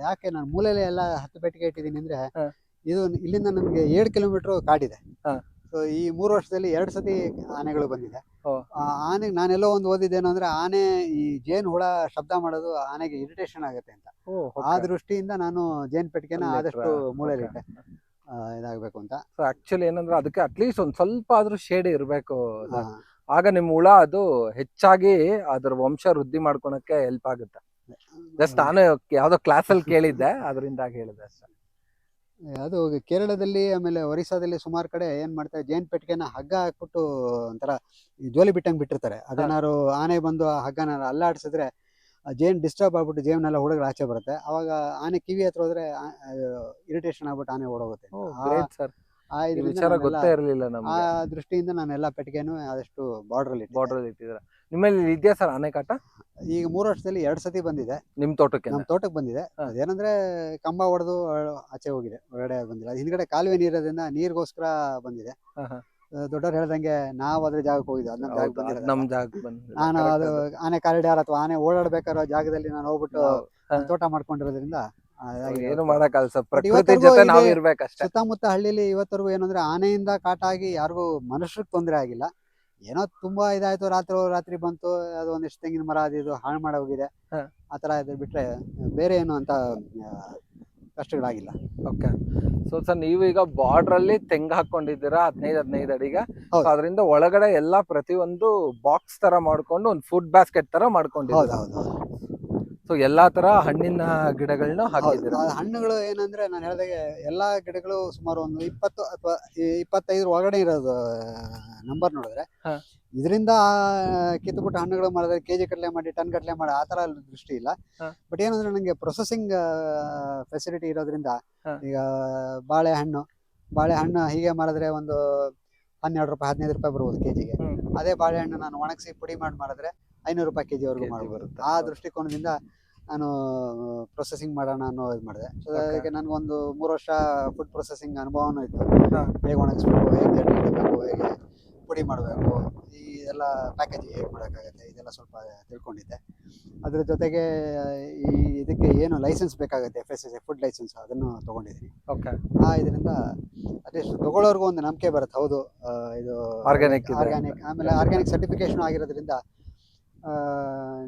S1: ಯಾಕೆ ನಾನು ಮೂಲೆಯಲ್ಲಿ ಎಲ್ಲ ಹತ್ತು ಪೆಟ್ಟಿಗೆ ಇಟ್ಟಿದ್ದೀನಿ ಅಂದ್ರೆ ಇದು ಇಲ್ಲಿಂದ ನನಗೆ ಏಳು ಕಿಲೋಮೀಟರ್ ಕಾಡಿದೆ. ಸೊ ಈ ಮೂರು ವರ್ಷದಲ್ಲಿ ಎರಡು ಸತಿ ಆನೆಗಳು ಬಂದಿದೆ. ಆನೆ ನಾನೆಲ್ಲೋ ಒಂದು ಓದಿದ್ದೇನು ಅಂದ್ರೆ ಆನೆ ಈ ಜೇನ್ ಹುಳ ಶಬ್ದ ಮಾಡೋದು ಆನೆಗೆ ಇರಿಟೇಷನ್ ಆಗುತ್ತೆ ಅಂತ. ಆ ದೃಷ್ಟಿಯಿಂದ ನಾನು ಜೇನ್ ಪೆಟ್ಟಿಗೆನ ಆದಷ್ಟು? ಮೂಲೆಯಲ್ಲಿ ಇಟ್ಟೆ ಇದಾಗಬೇಕು ಅಂತ.
S2: ಸೊ ಆಕ್ಚುಲಿ ಏನಂದ್ರೆ ಅದಕ್ಕೆ ಅಟ್ಲೀಸ್ಟ್ ಒಂದು ಸ್ವಲ್ಪ ಆದ್ರೂ ಶೇಡ್ ಇರಬೇಕು. ಆಗ ನಿಮ್ಮ ಹುಳ ಅದು ಹೆಚ್ಚಾಗಿ ಅದ್ರ ವಂಶ ವೃದ್ಧಿ ಮಾಡ್ಕೊಳಕ್ಕೆ ಹೆಲ್ಪ್ ಆಗುತ್ತೆ. ಜಸ್ಟ್ ನಾನು ಯಾವುದೋ ಕ್ಲಾಸಲ್ಲಿ ಕೇಳಿದ್ದೆ ಅದರಿಂದಾಗಿ ಹೇಳಿದೆ ಅಷ್ಟೇ.
S1: ಅದು ಕೇರಳದಲ್ಲಿ ಆಮೇಲೆ ಒರಿಸ್ಸಾದಲ್ಲಿ ಸುಮಾರು ಕಡೆ ಏನ್ ಮಾಡ್ತಾರೆ ಜೇನ್ ಪೆಟ್ಟಿಗೆನ ಹಗ್ಗ ಹಾಕ್ಬಿಟ್ಟು ಒಂಥರ ಜೋಲಿ ಬಿಟ್ಟಂಗೆ ಬಿಟ್ಟಿರ್ತಾರೆ. ಅದೇನಾದ್ರು ಆನೆ ಬಂದು ಆ ಹಗ್ಗನ ಅಲ್ಲಾಡಿಸಿದ್ರೆ ಜೇನ್ ಡಿಸ್ಟರ್ಬ್ ಆಗ್ಬಿಟ್ಟು ಜೇವನೆಲ್ಲ ಹುಡುಗರು ಆಚೆ ಬರುತ್ತೆ. ಅವಾಗ ಆನೆ ಕಿವಿ ಹತ್ರ ಹೋದ್ರೆ ಇರಿಟೇಷನ್ ಆಗ್ಬಿಟ್ಟು ಆನೆ ಓಡೋಗುತ್ತೆ. ಆ-
S2: ದೃಷ್ಟಿಯಿಂದ ಸರ್
S1: ಆ
S2: ವಿಚಾರ ಗೊತ್ತೇ ಇರಲಿಲ್ಲ
S1: ಆ
S2: ನಮ್ಗೆ
S1: ದೃಷ್ಟಿಯಿಂದ ನಾನೆಲ್ಲ ಪೆಟ್ಟಿಗೆನೂ ಆದಷ್ಟು ಬಾರ್ಡರ್ ಅಲ್ಲಿ
S2: ಬಾರ್ಡರ್ ಅಲ್ಲಿ ಇಟ್ಟಿದ್ರ ನಿಮ್ಮಲ್ಲಿ ಇದೆಯಾ ಸರ್ ಆನೆಕಾಟ
S1: ಈಗ ಮೂರು ವರ್ಷದಲ್ಲಿ ಎರಡ್ ಸತಿ ಬಂದಿದೆ.
S2: ನಿಮ್ ತೋಟಕ್ಕೆ
S1: ನಮ್ಮ ತೋಟಕ್ಕೆ ಬಂದಿದೆ. ಅದೇನಂದ್ರೆ ಕಂಬ ಹೊಡೆದು ಆಚೆ ಹೋಗಿದೆ ಒಳಗಡೆ ಬಂದಿಲ್ಲ. ಹಿಂದ್ಗಡೆ ಕಾಲುವೆ ನೀರೋದ್ರಿಂದ ನೀರಿಗೋಸ್ಕರ ಬಂದಿದೆ. ದೊಡ್ಡವ್ರು ಹೇಳ್ದಂಗೆ ನಾವು ಅದ್ರ ಜಾಗಕ್ಕೆ ಹೋಗಿದ್ವಿ ಅದ್ ಜಾಗಕ್ಕೆ ಬಂದಿರೋದು
S2: ನಮ್ ಜಾಗ.
S1: ನಾನು ಅದು. ಆನೆ ಕಾರಿಡಾರ್ ಅಥವಾ ಆನೆ ಓಡಾಡ್ಬೇಕಾರೋ ಜಾಗದಲ್ಲಿ ನಾನು ಹೋಗ್ಬಿಟ್ಟು ತೋಟ ಮಾಡ್ಕೊಂಡಿರೋದ್ರಿಂದ.
S2: ಏನು ಮಾಡಕ್ಕಾಗಲ್ಲ ಸರ್ ಪ್ರಕೃತಿ ಜೊತೆ ನಾವ್ ಇರ್ಬೇಕಷ್ಟೇ
S1: ಸುತ್ತಮುತ್ತ ಹಳ್ಳಿಲಿ ಇವತ್ತರೆಗೂ ಏನಂದ್ರೆ ಆನೆಯಿಂದ ಕಾಟಾಗಿ ಯಾರಿಗೂ ಮನುಷ್ಯರಿಗೆ ತೊಂದರೆ ಆಗಿಲ್ಲ ಏನೋ ತುಂಬಾ ಇದಾಯ್ತು ರಾತ್ರಿ ರಾತ್ರಿ ಬಂತು ಅದು ಒಂದಿಷ್ಟು ತೆಂಗಿನ ಮರ ಅದು ಇದು ಹಾಳು ಮಾಡೋಗಿದೆ ಹೋಗಿದೆ
S2: ಹಾ.
S1: ಆ ತರ ಇದು ಬಿಟ್ರೆ ಬೇರೆ ಏನು ಅಂತ ಕಷ್ಟಗಳಾಗಿಲ್ಲ.
S2: ಓಕೆ. ಸೊ ಸರ್ ನೀವು ಈಗ ಬಾರ್ಡರ್ ಅಲ್ಲಿ ತೆಂಗ್ ಹಾಕೊಂಡಿದ್ದೀರಾ? ಹದಿನೈದು ಹದಿನೈದು ಅಡಿಗೆ.
S1: ಹೌದು.
S2: ಅದರಿಂದ ಒಳಗಡೆ ಎಲ್ಲಾ ಪ್ರತಿಯೊಂದು ಬಾಕ್ಸ್ ತರ ಮಾಡ್ಕೊಂಡು ಒಂದು ಫುಡ್ ಬಾಸ್ಕೆಟ್ ತರ
S1: ಹೌದು
S2: ಮಾಡ್ಕೊಂಡಿದ್ದೀರಾ
S1: ಹೌದು.
S2: ಸೊ ಎಲ್ಲಾ ತರ ಹಣ್ಣಿನ ಗಿಡಗಳನ್ನ
S1: ಹೌದು
S2: ಹಾಕಿದ್ದೀರಾ
S1: ಆ ಹಣ್ಣುಗಳು ಏನಂದ್ರೆ ನಾನು ಹೇಳ್ದಾಗೆ ಎಲ್ಲಾ ಗಿಡಗಳು ಸುಮಾರು ಒಂದು ಇಪ್ಪತ್ತು ಅಥವಾ ಇಪ್ಪತ್ತೈದರ ಒಳಗಡೆ ಇರೋದು ನಂಬರ್ ನೋಡಿದ್ರೆ
S2: ಹಾ.
S1: ಇದರಿಂದ ಕಿತ್ತುಬಿಟ್ಟು ಹಣ್ಣುಗಳು ಮಾಡಿದ್ರೆ ಕೆಜಿ ಕಟ್ಲೆ ಮಾಡಿ ಟನ್ ಕಟ್ಲೆ ಮಾಡಿ ಆ ತರ ದೃಷ್ಟಿ ಇಲ್ಲ
S2: ಹಾ.
S1: ಬಟ್ ಏನಂದ್ರೆ ನನಗೆ ಪ್ರೊಸೆಸಿಂಗ್ ಫೆಸಿಲಿಟಿ ಇರೋದ್ರಿಂದ
S2: ಹಾ.
S1: ಈಗ ಬಾಳೆಹಣ್ಣು ಬಾಳೆಹಣ್ಣು ಹೀಗೆ ಮಾಡಿದ್ರೆ ಒಂದು ಹನ್ನೆರಡು ರೂಪಾಯಿ ಹದಿನೈದು ರೂಪಾಯಿ ಬರ್ಬೋದು ಕೆಜಿಗೆ
S2: ಹ್ಮ್.
S1: ಅದೇ ಬಾಳೆಹಣ್ಣು ನಾನು ಒಣಗಿಸಿ ಪುಡಿ ಮಾಡಿ ಮಾಡಿದ್ರೆ ಐನೂರು ರೂಪಾಯಿ ಕೆಜಿವರೆಗೂ
S2: ಜಿವರೆಗೂ
S1: ಮಾಡ್ಬೋದು. ಆ ದೃಷ್ಟಿಕೋನದಿಂದ ನಾನು ಪ್ರೊಸೆಸಿಂಗ್ ಮಾಡೋಣ ಅನ್ನೋ ಇದು ಮಾಡಿದೆ. ಸೊ. ಅದಕ್ಕೆ ನನಗೊಂದು ಮೂರು ವರ್ಷ ಫುಡ್ ಪ್ರೊಸೆಸಿಂಗ್ ಅನುಭವನೂ ಇತ್ತು. ಹೇಗೆ ಒಣಗಿಸ್ಬೇಕು ಹೇಗೆ ಜಡ್ಡು ಇಡಬೇಕು ಹೇಗೆ ಪುಡಿ ಮಾಡಬೇಕು ಈ ಎಲ್ಲ ಪ್ಯಾಕೇಜಿಂಗ್ ಹೇಗೆ ಮಾಡೋಕ್ಕಾಗತ್ತೆ ಇದೆಲ್ಲ ಸ್ವಲ್ಪ ತಿಳ್ಕೊಂಡಿದ್ದೆ. ಅದ್ರ ಜೊತೆಗೆ ಈ ಇದಕ್ಕೆ ಏನು ಲೈಸೆನ್ಸ್ ಬೇಕಾಗುತ್ತೆ F S S food license ಅದನ್ನು ತೊಗೊಂಡಿದ್ದೀನಿ.
S2: ಓಕೆ
S1: ಆ ಇದರಿಂದ ಅಟ್ಲೀಸ್ಟ್ ತಗೊಳ್ಳೋರ್ಗೂ ಒಂದು ನಂಬಿಕೆ ಬರುತ್ತೆ. ಹೌದು ಇದು
S2: ಆರ್ಗ್ಯಾನಿಕ್
S1: ಆರ್ಗ್ಯಾನಿಕ್ ಆಮೇಲೆ ಆರ್ಗ್ಯಾನಿಕ್ ಸರ್ಟಿಫಿಕೇಶನ್ ಆಗಿರೋದ್ರಿಂದ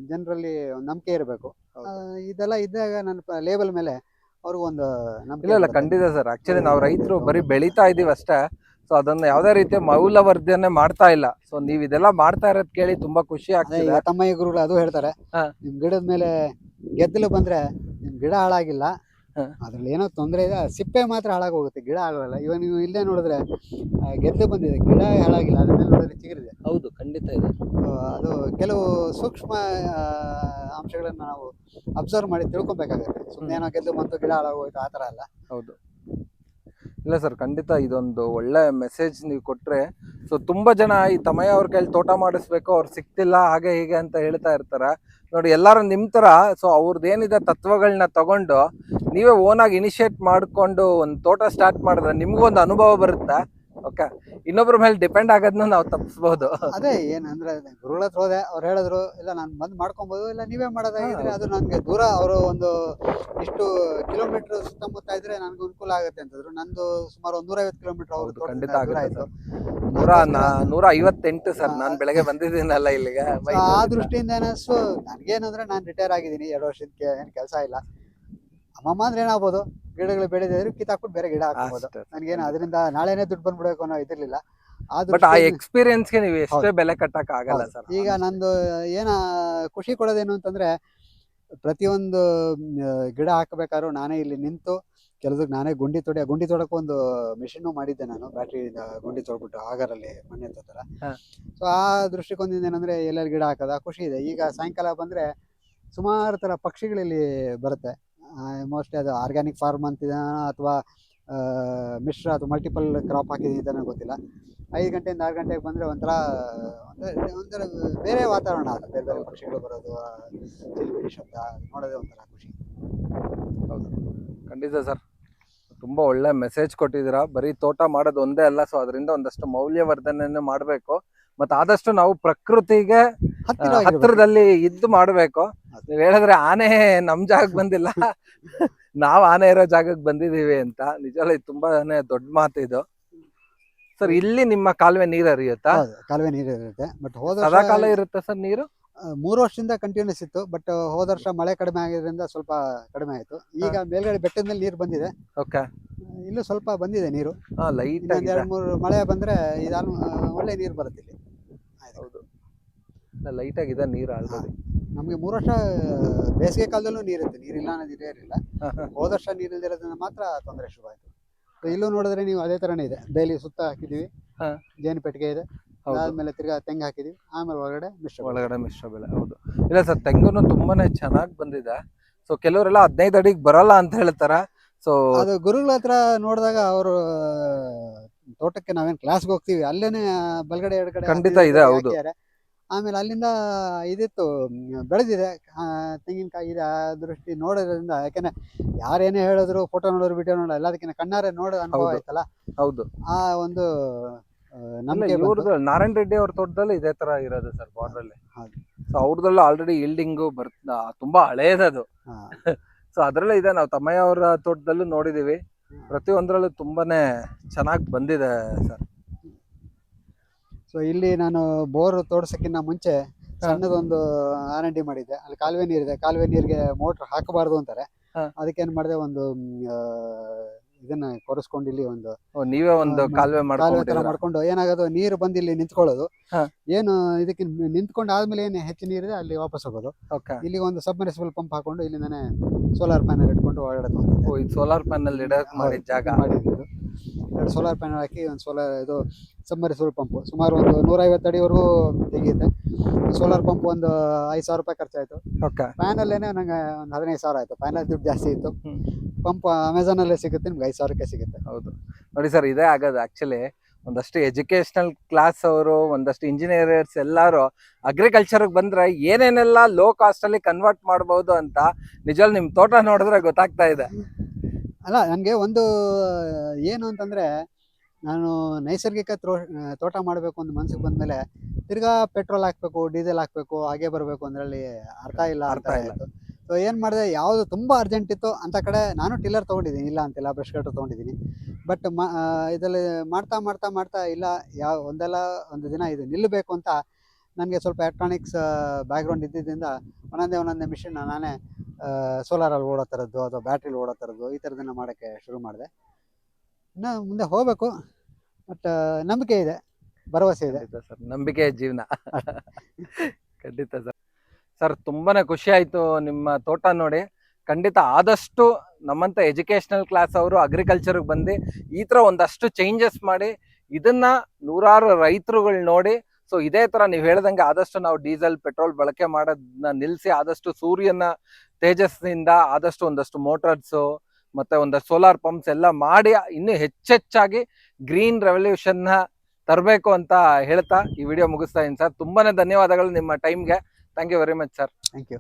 S1: ಜನರಲ್ಲಿ ನಂಬಿಕೆ ಇರಬೇಕು. ಇದೆಲ್ಲ ಇದ್ದಾಗ ನನ್ನ ಲೇಬಲ್ ಮೇಲೆ ಅವ್ರಿಗೊಂದು ನಂಬಿಕೆ
S2: ಇಲ್ಲ ಇಲ್ಲ ಖಂಡಿತ ಸರ್ ಆಕ್ಚುಲಿ ನಾವು ರೈತರು ಬರೀ ಬೆಳಿತಾ ಇದ್ದೀವಿ ಅಷ್ಟೇ ಸೊ ಅದನ್ನ ಯಾವುದೇ ರೀತಿಯ ಮೌಲ್ಯವರ್ಧನೆ ಮಾಡ್ತಾ ಇಲ್ಲ ಸೊ ನೀವ್ ಇದೆಲ್ಲ ಮಾಡ್ತಾ ಇರೋದ್ ಕೇಳಿ ತುಂಬಾ ಖುಷಿ
S1: ಅದೇ
S2: ಆಗ್ತಿದೆ
S1: ಈಗ ತಮ್ಮಯ್ಯ ಗುರುಗಳು ಅದು ಹೇಳ್ತಾರೆ
S2: ಹಾ.
S1: ನಿಮ್ ಗಿಡದ ಮೇಲೆ ಗೆದ್ದಲು ಬಂದ್ರೆ ನಿಮ್ ಗಿಡ ಹಾಳಾಗಿಲ್ಲ. ಅದ್ರಲ್ಲಿ ಏನೋ ತೊಂದರೆ ಇದೆ. ಸಿಪ್ಪೆ ಮಾತ್ರ ಹಾಳಾಗಿ ಹೋಗುತ್ತೆ ಗಿಡ ಹಾಳಾಗಲ್ಲ ಇವಾಗ ನೀವು ಇಲ್ಲೇ ನೋಡಿದ್ರೆ ಗೆದ್ದು ಬಂದಿದೆ. ಗಿಡ ಹಾಳಾಗಿಲ್ಲ. ಅದ್ರ ಮೇಲೆ ನೋಡಿದ್ರೆ ಚಿಗುರಿದೆ.
S2: ಹೌದು ಖಂಡಿತ ಇದೆ.
S1: ಅದು ಕೆಲವು ಸೂಕ್ಷ್ಮ ಅಂಶಗಳನ್ನು ನಾವು ಅಬ್ಸರ್ವ್ ಮಾಡಿ ತಿಳ್ಕೊಬೇಕಾಗತ್ತೆ. ಸುಮ್ಮನೆ ಏನೋ ಗೆದ್ದು ಬಂತು ಗಿಡ ಹಾಳಾಗೋಯ್ತು ಆ ಥರ ಅಲ್ಲ.
S2: ಹೌದು. ಇಲ್ಲ ಸರ್ ಖಂಡಿತ ಇದೊಂದು ಒಳ್ಳೆ ಮೆಸೇಜ್ ನೀವು ಕೊಟ್ರೆ ಸೊ ತುಂಬಾ ಜನ ಈ ತಮಯ್ಯ ಅವ್ರ ಕೈಲಿ ತೋಟ ಮಾಡಿಸ್ಬೇಕು ಅವ್ರು ಸಿಕ್ತಿಲ್ಲ ಹಾಗೆ ಹೀಗೆ ಅಂತ ಹೇಳ್ತಾ ಇರ್ತಾರ. ನೋಡಿ ಎಲ್ಲರೂ ನಿಮ್ಮ ತರ ಸೊ ಅವ್ರದ್ದು ಏನಿದೆ ತತ್ವಗಳನ್ನ ತಗೊಂಡು ನೀವೇ ಓನಾಗಿ ಇನಿಷಿಯೇಟ್ ಮಾಡ್ಕೊಂಡು ಒಂದು ತೋಟ ಸ್ಟಾರ್ಟ್ ಮಾಡಿದ್ರೆ ನಿಮಗೂ ಒಂದು ಅನುಭವ ಬರುತ್ತೆ. ಓಕೆ ಇನ್ನೊಬ್ರ ಮೇಲೆ ಡಿಪೆಂಡ್ ಆಗೋದನ್ನ ನಾವು ತಪ್ಪಿಸ್ಬೋದು
S1: ಅದೇ ಏನಂದ್ರೆ ಗುರುಗಳ ಹತ್ರ ಹೋದೆ ಅವ್ರು ಹೇಳಿದ್ರು ಇಲ್ಲ ನಾನು ಬಂದು ಮಾಡ್ಕೊಬೋದು ಇಲ್ಲ ನೀವೇ ಮಾಡೋದಾಗಿದ್ರೆ ಅದು ನನಗೆ ದೂರ ಅವರು ಒಂದು ಇಷ್ಟು ಕಿಲೋಮೀಟರ್ ಸುತ್ತಮುತ್ತ ಇದ್ರೆ ನನಗೆ ಅನುಕೂಲ ಆಗುತ್ತೆ ಅಂತಂದ್ರು. ನಂದು ಸುಮಾರು ಒಂದು ನೂರೈವತ್ತು ಕಿಲೋಮೀಟರ್ ಅವರು
S2: ಹೌದು, ಖಂಡಿತ ಆಗುತ್ತೆ
S1: ಆಯ್ತು.
S2: ನೂರ ನಾ- ನೂರ ಐವತ್ತೆಂಟು ಸರ್ ನಾನು ಬೆಳಗ್ಗೆ ಬಂದಿದ್ದೀನಲ್ಲ ಇಲ್ಲಿಗೆ
S1: So, ಆ. ದೃಷ್ಟಿಯಿಂದ ಏನಿಸ್ತು ನನಗೇನಂದ್ರೆ ನಾನು ರಿಟೈರ್ ಆಗಿದ್ದೀನಿ ಎರಡು ವರ್ಷಕ್ಕೆ ಏನು ಕೆಲಸ ಇಲ್ಲ. ಅಮ್ಮಮ್ಮ ಅಂದ್ರೆ ಏನಾಗ್ಬೋದು ಗಿಡಗಳು ಬೆಳೆದಿದ್ರು ಕಿತ್ತಾಕ್ಬಿಟ್ಟು ಬೇರೆ ಗಿಡ ಹಾಕ್ಬೋದು.
S2: ನನ್ಗೇನು
S1: ನನಗೇನು ಅದರಿಂದ ನಾಳೆನೇ ದುಡ್ಡು ಬಂದ್ಬಿಡ್ಬೇಕು ಅನ್ನೋ ಇದಿರ್ಲಿಲ್ಲ. ಆ
S2: ಬಟ್ ಆ
S1: ದೃಷ್ಟಿಯಿಂದ-
S2: ಎಕ್ಸ್ಪೀರಿಯನ್ಸ್ಗೆ ನೀವು ಎಷ್ಟೇ ಬೆಲೆ ಕಟ್ಟಕ್ ಆಗಲ್ಲ
S1: ಹೌದು.
S2: ಸರ್
S1: ಈಗ ನಂದು ಏನ ಖುಷಿ ಕೊಡೋದೇನು ಅಂತಂದ್ರೆ ಪ್ರತಿಯೊಂದು ಮ್, ಗಿಡ ಹಾಕಬೇಕಾದ್ರೂ ನಾನೇ ಇಲ್ಲಿ ನಿಂತು ಕೆಲಸಕ್ಕೆ ನಾನೇ ಗುಂಡಿ ತೊಡಿ ಆ ಗುಂಡಿ ತೊಡಕ್ಕೆ ಒಂದು ಮಿಷಿನ್ನು ಮಾಡಿದ್ದೆ ನಾನು ಬ್ಯಾಟ್ರಿ ಗುಂಡಿ ತೊಡ್ಬಿಟ್ಟು ಆಗರಲ್ಲಿ ಮಣ್ಣೆ ಥರ
S2: ಹಾ.
S1: ಸೊ ಆ ದೃಷ್ಟಿಕೋನದಿಂದ ಏನಂದ್ರೆ ಎಲ್ಲೆಲ್ಲಿ ಗಿಡ ಹಾಕೋದು ಆ ಖುಷಿ ಇದೆ. ಈಗ ಸಾಯಂಕಾಲ ಬಂದ್ರೆ ಸುಮಾರು ತರ ಪಕ್ಷಿಗಳಲ್ಲಿ ಬರುತ್ತೆ. ಮೋಸ್ಟ್ಲಿ ಅದು ಆರ್ಗ್ಯಾನಿಕ್ ಫಾರ್ಮ್ ಅಂತಿದ ಅಥವಾ ಮಿಶ್ರ ಅಥವಾ ಮಲ್ಟಿಪಲ್ ಕ್ರಾಪ್ ಹಾಕಿದ್ದೀನಿ ಅಂತ ನನಗೆ ಗೊತ್ತಿಲ್ಲ. ಐದು ಗಂಟೆಯಿಂದ ಆರು ಗಂಟೆಗೆ ಬಂದರೆ ಒಂಥರ ಒಂಥರ ಒಂಥರ ಬೇರೆ ವಾತಾವರಣ ಅದು. ಬೇರೆ ಬೇರೆ ಪಕ್ಷಿಗಳು ಬರೋದು ಶಬ್ದ ನೋಡೋದೇ ಒಂಥರ ಖುಷಿ.
S2: ಹೌದು. ಖಂಡಿತ ಸರ್. ತುಂಬಾ ಒಳ್ಳೆ ಮೆಸೇಜ್ ಕೊಟ್ಟಿದ್ದೀರಾ. ಬರೀ ತೋಟ ಮಾಡೋದು ಒಂದೇ ಅಲ್ಲ ಸೊ ಅದರಿಂದ ಒಂದಷ್ಟು ಮೌಲ್ಯವರ್ಧನೆ ಮಾಡಬೇಕು. ಮತ್ತೆ ಆದಷ್ಟು ನಾವು ಪ್ರಕೃತಿಗೆ ಹತ್ತಿರದಲ್ಲಿ ಇದ್ದು ಮಾಡಬೇಕು. ನೀವು ಹೇಳಿದ್ರೆ ಆನೆ ನಮ್ ಜಾಗಕ್ಕೆ ಬಂದಿಲ್ಲ. ನಾವ್ ಆನೆ ಇರೋ ಜಾಗಕ್ಕೆ ಬಂದಿದ್ದೀವಿ ಅಂತ. ನಿಜವಲ್ಲ ಇದು ತುಂಬಾನೇ ದೊಡ್ಡ ಮಾತು ಇದು. ಸರ್ ಇಲ್ಲಿ ನಿಮ್ಮ ಕಾಲುವೆ ನೀರು ಹರಿಯುತ್ತಾ?
S1: ಕಾಲುವೆ ನೀರು ಇರುತ್ತೆ ಬಟ್ ಹೋದ
S2: ಕಾಲ ಇರುತ್ತೆ ಸರ್ ನೀರು?
S1: ಮೂರು ವರ್ಷದಿಂದ ಕಂಟಿನ್ಯೂಸ್ ಇತ್ತು ಬಟ್ ಹೋದ ವರ್ಷ ಮಳೆ ಕಡಿಮೆ ಆಗಿದ್ರಿಂದ ಸ್ವಲ್ಪ ಕಡಿಮೆ ಆಯಿತು. ಈಗ ಮೇಲ್ಗಡೆ ಬೆಟ್ಟದ ಮೇಲೆ ನೀರು ಬಂದಿದೆ.
S2: ಓಕೆ.
S1: ಇಲ್ಲೂ ಸ್ವಲ್ಪ ಬಂದಿದೆ ನೀರು.
S2: ಲೈಟ್
S1: ಇನ್ನೊಂದ್
S2: ಆಗಿದೆ.
S1: ಎರಡು ಮೂರು ಮಳೆ ಬಂದ್ರೆ ಇದಾನು ಒಳ್ಳೆ ನೀರು ಬರುತ್ತೆ ಇಲ್ಲಿ.
S2: ಹೌದು. ಲೈಟ್ ಆಗಿದೆ ನೀರು ಆಲ್ರೆಡಿ
S1: ನಮಗೆ ಮೂರು ವರ್ಷ ಬೇಸಿಗೆ ಕಾಲದಲ್ಲೂ ನೀರಿತ್ತು. ನೀರಿಲ್ಲ ಅನ್ನೋದು ಇದೇ ಇರಲಿಲ್ಲ. ಹೋದ ವರ್ಷ ನೀರಿಲ್ದಿರೋದ್ರಿಂದ ಮಾತ್ರ ತೊಂದರೆ ಶುರು ಆಯಿತು. ಇಲ್ಲೂ ನೋಡಿದ್ರೆ ನೀವು ಅದೇ ಥರನೇ ಇದೆ. ಬೇಲಿ ಸುತ್ತ ಹಾಕಿದ್ದೀವಿ. ಜೇನು ಪೆಟ್ಟಿಗೆ ಇದೆ.
S2: ಹೌದು.
S1: ಅದಾದ್ಮೇಲೆ ತಿರ್ಗಾ ತೆಂಗ್ ಹಾಕಿದ್ವಿ. ಆಮೇಲೆ ಒಳಗಡೆ ಮಿಶ್ರ
S2: ಒಳಗಡೆ ಮಿಶ್ರ ಬೆಳೆ ಹೌದು. ಇಲ್ಲ ಸರ್ ತೆಂಗುನು ತುಂಬಾನೇ ಚೆನ್ನಾಗಿ ಬಂದಿದೆ. ಸೊ ಕೆಲವರೆಲ್ಲ ಹದಿನೈದು ಅಡಿಗೆ ಬರಲ್ಲ ಅಂತ ಹೇಳ್ತಾರ. ಸೊ
S1: ಅದು ಗುರುಗಳ ಹತ್ರ ನೋಡಿದಾಗ ಅವರು ತೋಟಕ್ಕೆ ನಾವೇನ್ ಕ್ಲಾಸ್ಗೆ ಹೋಗ್ತೀವಿ ಅಲ್ಲೇನೆ ಬಲಗಡೆ ಎಡಗಡೆ
S2: ಖಂಡಿತ
S1: ಹಾಕಿದ್ದಾರೆ,
S2: ಇದೆ, ಹೌದು.
S1: ಹಾಕಿದ್ದಾರೆ. ಆಮೇಲೆ ಅಲ್ಲಿಂದ ಇದಿತ್ತು ಮ್, ಬೆಳೆದಿದೆ. ಆ, ತೆಂಗಿನಕಾಯಿ ಇದೆ ಆ ದೃಷ್ಟಿ ನೋಡೋದ್ರಿಂದ ಯಾಕೆಂದ್ರೆ ಯಾರೇನೇ ಹೇಳಿದ್ರು ಫೋಟೋ ನೋಡೋರು ವಿಡಿಯೋ ನೋಡೋ ಎಲ್ಲದಕ್ಕಿಂತ ಕಣ್ಣಾರೆ ನೋಡೋ ಅನುಭವ
S2: ಹೌದು.
S1: ಆಯ್ತಲ್ಲ?
S2: ಹೌದು.
S1: ಆ ಒಂದು
S2: ಇವ್ರದ್ದು ನಾರಾಯಣ ರೆಡ್ಡಿ ಅವ್ರ ತೋಟದಲ್ಲಿ ಇದೇ ತರ ಇರೋದು ಸರ್ ಬಾರ್ಡರ್ ಅಲ್ಲಿ
S1: ಹೌದು.
S2: ಸೊ ಅವ್ರದಲ್ಲೂ ಆಲ್ರೆಡಿ ಇಲ್ಡಿಂಗು ಬರ್ ತುಂಬಾ ಹಳೇದದು
S1: ಹಾ.
S2: ಸೊ ಅದರಲ್ಲೇ ಇದೆ ನಾವು ತಮ್ಮಯ್ಯ ಅವರ ತೋಟದಲ್ಲೂ ನೋಡಿದೀವಿ. ಪ್ರತಿಯೊಂದರಲ್ಲೂ ತುಂಬಾನೇ ಚೆನ್ನಾಗಿ ಬಂದಿದೆ ಸರ್.
S1: ಸೊ ಇಲ್ಲಿ ನಾನು ಬೋರ್ ತೋಡ್ಸಕ್ಕಿಂತ ಮುಂಚೆ ಸಣ್ಣದೊಂದು ಆರ್ ಎನ್ ಡಿ ಮಾಡಿದ್ದೆ. ಅಲ್ಲಿ ಕಾಲುವೆ ನೀರಿದೆ. ಕಾಲುವೆ ನೀರಿಗೆ ಮೋಟ್ರ್ ಹಾಕಬಾರ್ದು ಅಂತಾರೆ.
S2: ಅದಕ್ಕೆ
S1: ಏನ್ ಮಾಡಿದೆ ಒಂದು ಮ್, ಆ, ಇದನ್ನ ಕೊರೆಸ್ಕೊಂಡು ಇಲ್ಲಿ ಒಂದು
S2: ನೀವೇ ಒಂದು ಕಾಲುವೆ
S1: ಕಾಲುವೆ ಮಾಡ್ಕೊಂಡು ಏನಾಗೋದು ನೀರು ಬಂದು ಇಲ್ಲಿ ನಿಂತ್ಕೊಳ್ಳೋದು.
S2: ಹಾ.
S1: ಏನು ಇದಕ್ಕೆ ನಿಂತ್ಕೊಂಡು ಆದ್ಮೇಲೆ ಏನು ಹೆಚ್ಚು ನೀರಿದೆ ಅಲ್ಲಿ ವಾಪಸ್ ಹೋಗೋದು.
S2: ಓಕೆ.
S1: ಇಲ್ಲಿ ಒಂದು ಸಬ್ಮರ್ಸಿಬಲ್ ಪಂಪ್ ಹಾಕೊಂಡು ಇಲ್ಲಿಂದಾನೆ ಸೋಲಾರ್ ಪ್ಯಾನಲ್ ಇಟ್ಕೊಂಡು
S2: ಓಡಾಡೋದು ಇದು ಸೋಲಾರ್ ಪ್ಯಾನಲ್ ಇಡಕ್ ಮಾಡಿದ ಜಾಗ.
S1: ಮಾಡಿದ್ದು. ಎರಡು ಸೋಲಾರ್ ಪ್ಯಾನಲ್ ಹಾಕಿ ಒಂದು ಸೋಲಾರ್ ಇದು ಸಬ್ಮರ್ಸಿಬಲ್ ಪಂಪು ಸುಮಾರು ಒಂದು ನೂರೈವತ್ತು ಅಡಿವರೆಗೂ ತೆಗೆಯುತ್ತೆ. ಸೋಲಾರ್ ಪಂಪ್ ಒಂದು ಐದು ಸಾವಿರ ರೂಪಾಯಿ ಖರ್ಚಾಯಿತು.
S2: ಓಕೆ.
S1: ಪ್ಯಾನಲ್ಲೇನೆ ನಂಗೆ ಒಂದು ಹದಿನೈದು ಸಾವಿರ ಆಯಿತು. ಪ್ಯಾನಲ್ ದುಡ್ಡು ಜಾಸ್ತಿ ಇತ್ತು. ಪಂಪ್ ಅಮೆಝಾನಲ್ಲೇ ಸಿಗುತ್ತೆ ನಿಮ್ಗೆ ಐದು ಸಾವಿರಕ್ಕೆ ಸಿಗುತ್ತೆ.
S2: ಹೌದು. ನೋಡಿ ಸರ್ ಇದೇ ಆಗೋದು ಆ್ಯಕ್ಚುಲಿ ಒಂದಷ್ಟು ಎಜುಕೇಷನಲ್ ಕ್ಲಾಸ್ ಅವರು ಒಂದಷ್ಟು ಇಂಜಿನಿಯರ್ಸ್ ಎಲ್ಲರೂ ಅಗ್ರಿಕಲ್ಚರ್ಗೆ ಬಂದ್ರೆ ಏನೇನೆಲ್ಲ ಲೋ ಕಾಸ್ಟ್ ಅಲ್ಲಿ ಕನ್ವರ್ಟ್ ಮಾಡ್ಬೋದು ಅಂತ ನಿಜವಾಗ್ಲೂ ನಿಮ್ಮ ತೋಟ ನೋಡಿದ್ರೆ ಗೊತ್ತಾಗ್ತಾ ಇದೆ.
S1: ಅಲ್ಲ ನನಗೆ ಒಂದು ಏನು ಅಂತಂದರೆ ನಾನು ನೈಸರ್ಗಿಕ ತ್ರೋ ತೋಟ ಮಾಡಬೇಕು ಅಂತ ಮನಸ್ಸಿಗೆ ಬಂದಮೇಲೆ ತಿರ್ಗಾ ಪೆಟ್ರೋಲ್ ಹಾಕಬೇಕು ಡೀಸೆಲ್ ಹಾಕಬೇಕು ಹಾಗೆ ಬರಬೇಕು ಅಂದ್ರಲ್ಲಿ ಅರ್ಥ ಇಲ್ಲ
S2: ಅರ್ಥ
S1: ಆಯಿತು. ಸೊ ಏನು ಮಾಡಿದೆ ಯಾವುದು ತುಂಬ ಅರ್ಜೆಂಟ್ ಇತ್ತು ಅಂತ ಕಡೆ ನಾನು ಟಿಲ್ಲರ್ ತೊಗೊಂಡಿದ್ದೀನಿ. ಇಲ್ಲ ಅಂತಿಲ್ಲ ಬ್ರಷ್ ಕಟ್ರ್ ತೊಗೊಂಡಿದ್ದೀನಿ. ಬಟ್ ಮ ಇದರಲ್ಲಿ ಮಾಡ್ತಾ ಮಾಡ್ತಾ ಮಾಡ್ತಾ ಇಲ್ಲ ಯಾವ ಒಂದಲ್ಲ ಒಂದು ದಿನ ಇದು ನಿಲ್ಲಬೇಕು ಅಂತ ನನಗೆ ಸ್ವಲ್ಪ ಎಲೆಕ್ಟ್ರಾನಿಕ್ಸ್ ಬ್ಯಾಕ್ಗ್ರೌಂಡ್ ಇದ್ದಿದ್ದರಿಂದ ಒಂದೊಂದೇ ಒಂದೊಂದೇ ಮಿಷಿನ್ನ ನಾನೇ ಸೋಲಾರಲ್ಲಿ ಓಡೋ ಥರದ್ದು ಅಥವಾ ಬ್ಯಾಟ್ರಿಲಿ ಓಡೋ ಥರದ್ದು ಈ ಥರದನ್ನ ಮಾಡೋಕ್ಕೆ ಶುರು ಮಾಡಿದೆ. ಇನ್ನು ಮುಂದೆ ಹೋಗಬೇಕು ಬಟ್ ನಂಬಿಕೆ ಇದೆ ಭರವಸೆ ಇದೆ.
S2: ಸರ್ ನಂಬಿಕೆ ಜೀವನ. ಖಂಡಿತ ಸರ್. ಸರ್ ತುಂಬಾನೇ ಖುಷಿ ಆಯ್ತು ನಿಮ್ಮ ತೋಟ ನೋಡಿ. ಖಂಡಿತ ಆದಷ್ಟು ನಮ್ಮಂತ ಎಜುಕೇಶನಲ್ ಕ್ಲಾಸ್ ಅವರು ಅಗ್ರಿಕಲ್ಚರ್ಗೆ ಬಂದು ಈ ತರ ಒಂದಷ್ಟು ಚೇಂಜಸ್ ಮಾಡಿ ಇದನ್ನ ನೂರಾರು ರೈತರುಗಳು ನೋಡಿ ಸೊ ಇದೇ ತರ ನೀವು ಹೇಳ್ದಂಗೆ ಆದಷ್ಟು ನಾವು ಡೀಸೆಲ್, ಪೆಟ್ರೋಲ್ ಬಳಕೆ ಮಾಡೋದನ್ನ ನಿಲ್ಲಿಸಿ ಆದಷ್ಟು ಸೂರ್ಯನ ತೇಜಸ್ಸಿನಿಂದ ಆದಷ್ಟು ಒಂದಷ್ಟು ಮೋಟರ್ಸು ಮತ್ತೆ ಒಂದಷ್ಟು ಸೋಲಾರ್ ಪಂಪ್ಸ್ ಎಲ್ಲ ಮಾಡಿ ಇನ್ನೂ ಹೆಚ್ಚೆಚ್ಚಾಗಿ ಗ್ರೀನ್ ರೆವಲ್ಯೂಷನ್ನ ತರಬೇಕು ಅಂತ ಹೇಳ್ತಾ ಈ ವಿಡಿಯೋ ಮುಗಿಸ್ತಾ ಇದ್ದೀನಿ ಸರ್. ತುಂಬಾನೇ ಧನ್ಯವಾದಗಳು ನಿಮ್ಮ ಟೈಮ್ಗೆ thank you very much sir
S1: thank you